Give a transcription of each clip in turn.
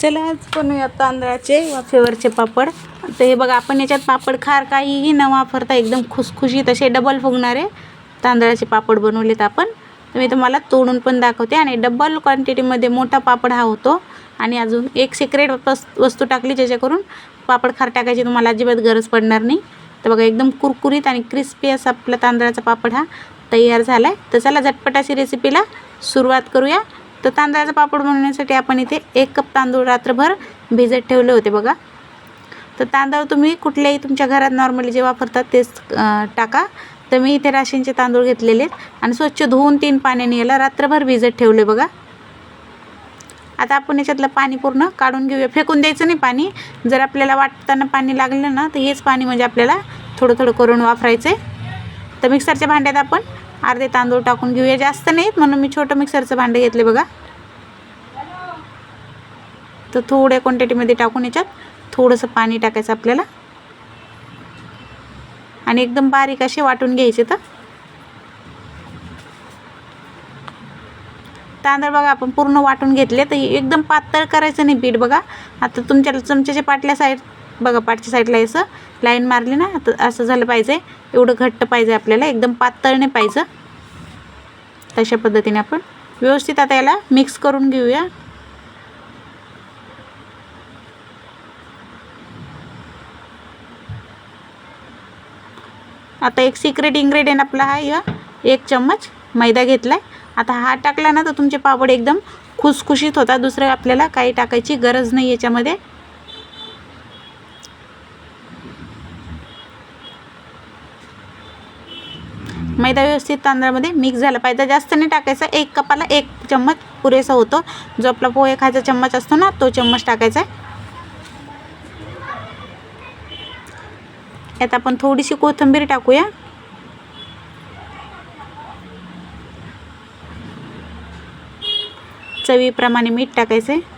चला आज बनवूया तांदळाचे वाफेवरचे पापड. तर हे बघा आपण याच्यात पापड खार काहीही न वापरता एकदम खुसखुशीत असे डबल फुगणारे तांदळाचे पापड बनवलेत आपण. तर मी तुम्हाला तोडून पण दाखवते. आणि डबल क्वांटिटीमध्ये मोठा पापड हा होतो. आणि अजून एक सिक्रेट वस्तू टाकली ज्याच्याकरून पापड खार टाकायची तुम्हाला अजिबात गरज पडणार नाही. तर बघा एकदम कुरकुरीत आणि क्रिस्पी असा आपला तांदळाचा पापड हा तयार झाला आहे तर चला झटपट अशी रेसिपीला सुरुवात करूया. तर तांदळाचा पापड बनवण्यासाठी आपण इथे एक कप तांदूळ रात्रभर भिजत ठेवले होते बघा. तर तांदूळ तुम्ही कुठल्याही तुमच्या घरात नॉर्मली जे वापरतात तेच टाका. तर मी इथे राशींचे तांदूळ घेतलेले आहेत आणि स्वच्छ धुवून तीन पाण्याने याला रात्रभर भिजत ठेवले बघा. आता आपण याच्यातलं पाणी पूर्ण काढून घेऊया. फेकून द्यायचं नाही पाणी. जर आपल्याला वाटताना पाणी लागलं ना तर हेच पाणी म्हणजे आपल्याला थोडं थोडं करून वापरायचं आहे तर मिक्सरच्या भांड्यात आपण अर्धे तांदूळ टाकून घेऊया. जास्त नाहीत म्हणून मी छोटं मिक्सरचं भांडं घेतले बघा. तर थोड्या क्वांटिटीमध्ये टाकून याच्यात थोडंसं पाणी टाकायचं आपल्याला. आणि एकदम बारीक असे वाटून घ्यायचे तर. तांदळ बघा आपण पूर्ण वाटून घेतले. तर एकदम पातळ करायचं नाही पीठ बघा. आता तुमच्या चमच्याच्या पाटल्या साईड बघा पाठच्या साईडला असं लाईन मारली ना तर असं झालं पाहिजे. एवढं घट्ट पाहिजे आपल्याला एकदम पातळ नाही पाहिजे. तशा पद्धतीने आपण व्यवस्थित आता याला मिक्स करून घेऊया. आता एक सिक्रेट इन्ग्रेडियंट आपला हा या एक चम्मच मैदा घेतला आहे आता हा टाकला ना तर तुमचे पापड एकदम खुसखुशीत होता दुसरं आपल्याला काही टाकायची गरज नाही याच्यामध्ये. मैदा व्यवस्थित तांदळामध्ये मिक्स झाला पाहिजे. जास्त नाही टाकायचा. एक कपाला एक चम्मच पुरेसा होतो. जो आपला पोहे खायचा चम्मच असतो ना तो चम्मच टाकायचा आहे. यात आपण थोडीशी कोथिंबीर टाकूया. चवीप्रमाणे मीठ टाकायचं आहे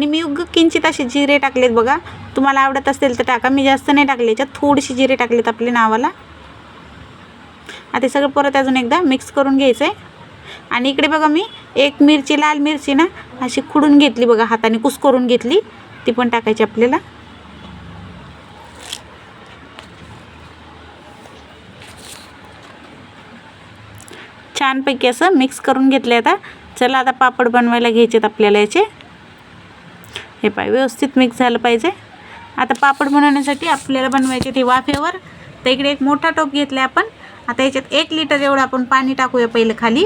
आणि मी उग किंचित असे जिरे टाकलेत बघा. तुम्हाला आवडत असेल तर टाका. मी जास्त नाही टाकले याच्यात. थोडीशी जिरे टाकलेत आपले नावाला. आता सगळं परत अजून एकदा मिक्स करून घ्यायचं आहे आणि इकडे बघा मी एक मिरची लाल मिरची ना अशी खुडून घेतली बघा. हाताने कुस करून घेतली. ती पण टाकायची आपल्याला. छानपैकी असं मिक्स करून घेतलं आता. चला आता पापड बनवायला घ्यायचेत आपल्याला याचे. हे पाय व्यवस्थित मिक्स झालं पाहिजे. आता पापड बनवण्यासाठी आपल्याला बनवायचे ते वाफेवर. तर इकडे एक मोठा टोप घेतला आपण. आता याच्यात एक लिटर एवढं आपण पाणी टाकूया पहिलं खाली.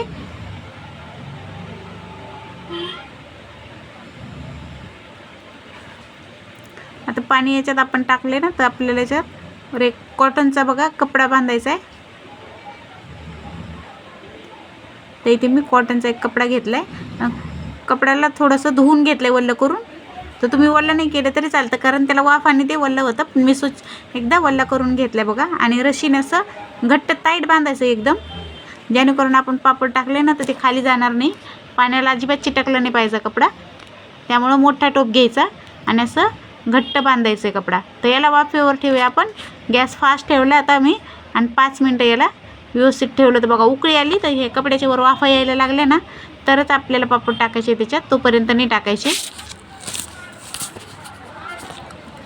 आता पाणी याच्यात आपण टाकले ना तर आपल्याला याच्यात एक कॉटनचा बघा कपडा बांधायचा आहे. तर इथे मी कॉटनचा एक कपडा घेतला आहे कपड्याला थोडंसं धुवून घेतलं आहे वल्ल करून. तर तुम्ही वल्ल नाही केलं तरी चालतं कारण त्याला वाफ आणि ते वल्ल होतं. पण मी स्वच्छ एकदा वल्ल करून घेतलं बघा. आणि रशीने असं घट्ट ताईट बांधायचं एकदम. जेणेकरून आपण पापड टाकले ना तर ते खाली जाणार नाही. पाण्याला अजिबात चिटकलं नाही पाहिजे कपडा. त्यामुळं मोठा टोप घ्यायचा आणि असं घट्ट बांधायचं आहे कपडा. तर याला वाफेवर ठेवूया आपण. गॅस फास्ट ठेवला आता मी आणि पाच मिनटं याला व्यवस्थित ठेवलं तर बघा उकळी आली तर हे कपड्याच्यावर वाफा यायला लागले ना तरच आपल्याला पापड टाकायचे त्याच्यात. तोपर्यंत नाही टाकायचे.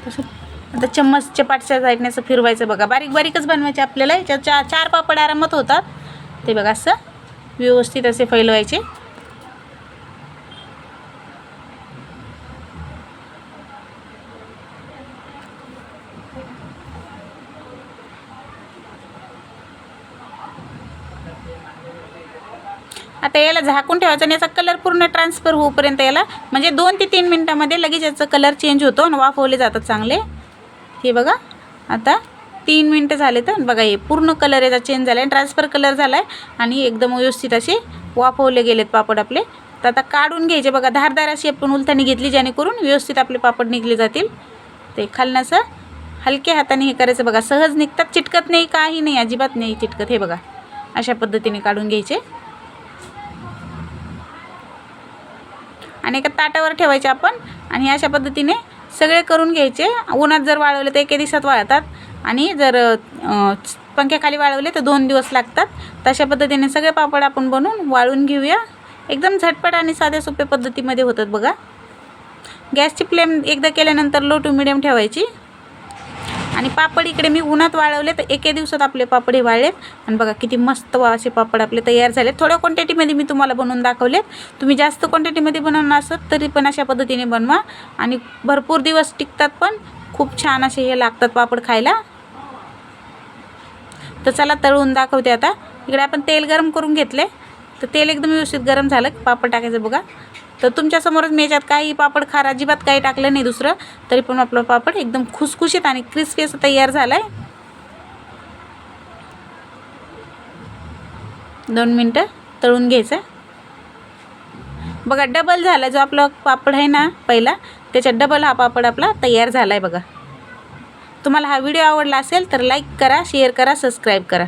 तसं आता चम्मचच्या पाठच्या साईडने असं फिरवायचं बघा. बारीक बारीकच बनवायचे आपल्याला. याच्यात चार चार पापड आरामात होतात. ते बघा असं व्यवस्थित असे फैलवायचे. आता याला झाकून ठेवायचं आणि याचा कलर पूर्ण ट्रान्सफर होऊपर्यंत याला म्हणजे दोन ते तीन मिनटामध्ये लगेच याचा कलर चेंज होतो आणि वाफवले जातात चांगले. हे बघा आता तीन मिनटं झाले तर बघा हे पूर्ण कलर याचा चेंज झाला आहे ट्रान्सफर कलर झाला आहे आणि एकदम व्यवस्थित असे वाफवले गेलेत पापड आपले. तर आता काढून घ्यायचे बघा धारदार अशी आपण उलथानी घेतली जेणेकरून व्यवस्थित आपले पापड निघले जातील. ते खालण्याचं हलक्या हाताने हे करायचं बघा सहज निघतात चिटकत नाही काही नाही अजिबात नाही चिटकत हे बघा. अशा पद्धतीने काढून घ्यायचे. आणि एका ताटावर ठेवायचे आपण आणि अशा पद्धतीने सगळे करून घ्यायचे. उन्हात जर वाळवले तर एके दिवसात वाळतात आणि जर पंख्याखाली वाळवले तर दोन दिवस लागतात. तशा पद्धतीने सगळे पापड आपण बनवून वाळून घेऊया. एकदम झटपट आणि साध्या सोप्या पद्धतीमध्ये होतात बघा. गॅसची फ्लेम एकदा केल्यानंतर लो टू मिडियम ठेवायची. आणि पापड इकडे मी उन्हात वाळवले तर एके दिवसात आपले पापड हे वाळलेत. आणि बघा किती मस्त वा असे पापड आपले तयार झाले थोड्या क्वांटिटीमध्ये मी तुम्हाला बनवून दाखवलेत. तुम्ही जास्त क्वांटिटीमध्ये बनवणार असत तरी पण अशा पद्धतीने बनवा. आणि भरपूर दिवस टिकतात पण खूप छान असे हे लागतात पापड खायला. तर चला तळून दाखवते आता. इकडे आपण तेल गरम करून घेतले. तर तेल एकदम व्यवस्थित गरम झालं. पापड टाकायचं बघा. तर तुमच्यासमोरच मी याच्यात काही पापड खार अजिबात काही टाकलं नाही दुसरं तरी पण आपलं पापड एकदम खुसखुशीत आणि क्रिस्पी असं तयार झालं आहे दोन मिनटं तळून घ्यायचं. बघा डबल झाला जो आपला पापड आहे ना पहिला त्याच्यात डबल हा पापड आपला तयार झाला आहे बघा. तुम्हाला हा व्हिडिओ आवडला असेल तर लाईक करा शेअर करा सबस्क्राईब करा.